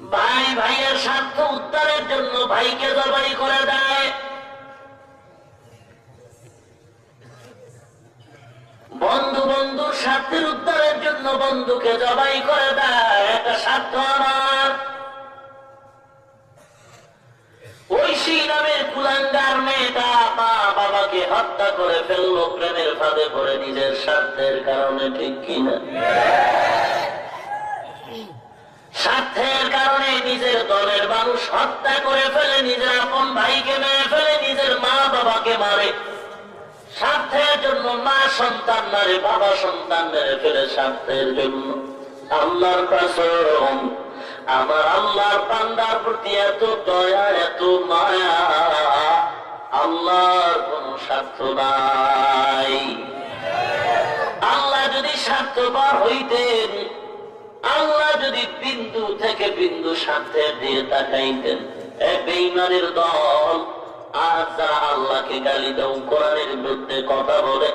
ভাই, ভাইয়ের স্বার্থ উদ্ধারের জন্য ভাইকে জবাই করে দেয়। বন্ধু বন্ধুর স্বার্থের উদ্ধারের জন্য বন্ধুকে জবাই করে দেয়। একটা স্বার্থ আমার। ঐশী নামের কুলাঙ্গার মেয়েটা মা বাবাকে হত্যা করে ফেলল, প্রেমের ফাঁদে পড়ে নিজের স্বার্থের কারণে, ঠিক কিনা স্বার্থের কারণে নিজের দলের মানুষ হত্যা করে ফেলে নিজের ভাইকে মেরে ফেলে, নিজের মা বাবাকে মারে। স্বার্থের জন্য মা সন্তান মারে, বাবা সন্তান মেরে ফেলে স্বার্থের জন্য। আল্লাহর কাসম, আমার আল্লাহর পান্ডার প্রতি এত দয়া, এত মায়া, আল্লাহর কোন স্বার্থ নাই। আল্লাহ যদি স্বার্থপর হইতেন, আল্লাহ যদি বিন্দু থেকে বিন্দু স্বার্থের দিয়ে তাকাইতেন বেইমানের দল। আর যারা আল্লাহকে গালি দাও কোরআনের বিরুদ্ধে কথা বলে,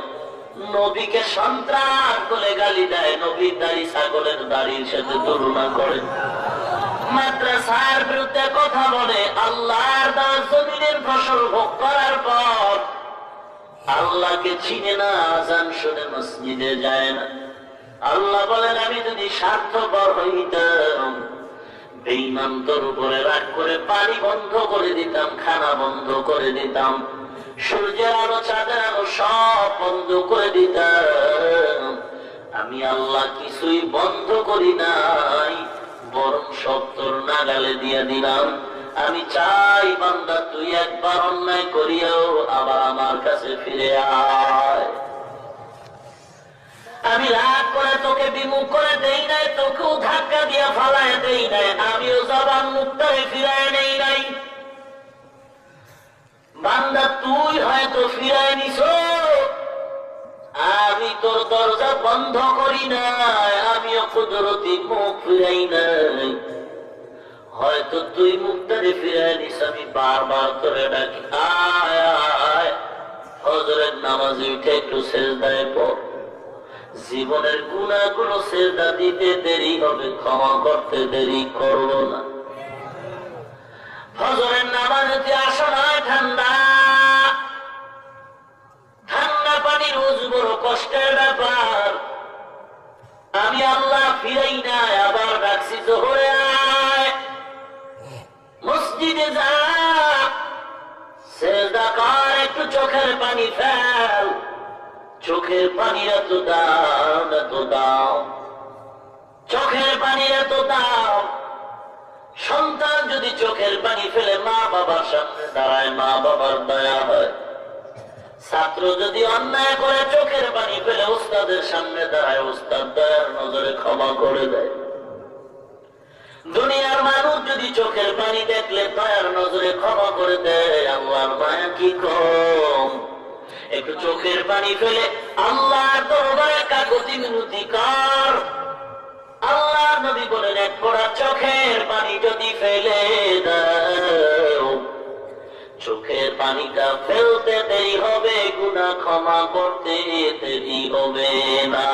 নবীকে সন্ত্রাস বলে গালি দেয়, নবীর দাড়ি ছাগলের দাড়ির সাথে তুলনা করে। মাদ্রাসার বিরুদ্ধে কথা বলে, আল্লাহর দাস জমিনের ফসল ভোগ করার পর আল্লাহকে চিনে না, আজান শুনে মসজিদে যায় না। আল্লাহ বলেন, আমি যদি স্বার্থপর হইতাম বেইমান তোর উপরে রাগ করে পানি বন্ধ করে দিতাম, খানা বন্ধ করে দিতাম। সূর্যের আলো, চাঁদের আলো সব বন্ধ করে দিতাম। আমি আল্লাহ কিছুই বন্ধ করি নাই, বরং সব তোর নাগালে দিয়ে দিলাম। আমি চাই বান্দা, তুই একবার অন্যায় করিয়াও, আবার আমার কাছে ফিরে আয়। আমি রাগ করে তোকে বিমুখ করে দেই নাই মুক্তারে ফিরায় নেই নাই। বান্দা, তুই হয়তো ফিরায় আমি তোর দরজা বন্ধ করি আমিও কুদরতি মুখ ফিরাই নাই। হয়তো তুই ফিরায় নিস আমি বারবার তোরে ডাকি। আয় হজরের নামাজে উঠে একটু শেষ দায় পড়। জীবনের গুণাগুলো সেজদা দিতে দেরি হবে, ক্ষমা করতে দেরি করব না। নামাজে আসো নয় ঠান্ডা ঠান্ডা পানি রোজ বড় কষ্টের ব্যাপার। আমি আল্লাহ ফিরাই নাই, আবার ডাকছি জোহরে মসজিদে যা, সেজদা কর, একটু চোখের পানি ফেল। চোখের পানি এত দাও এত দাও চোখের পানি এত সন্তান যদি চোখের পানি ফেলে মা বাবার সামনে দাঁড়ায়, মা বাবার দয়া হয়। ছাত্র যদি অন্যায় করে চোখের পানি ফেলে উস্তাদের সামনে দাঁড়ায় উস্তাদ দয়ার নজরে ক্ষমা করে দেয়। দুনিয়ার মানুষ যদি চোখের পানি দেখলে দয়ার নজরে ক্ষমা করে দেয়, আল্লাহর মায়া কি কম? একটু চোখের পানি ফেলে আল্লাহ দরবারে কাগতি মিনতি কর। আল্লাহ নবী বলেন, এক পড়া চোখের পানি যদি ফেলে পানিটা ফেলতে দেরি হবে গুণা ক্ষমা করতে দেরি হবে না।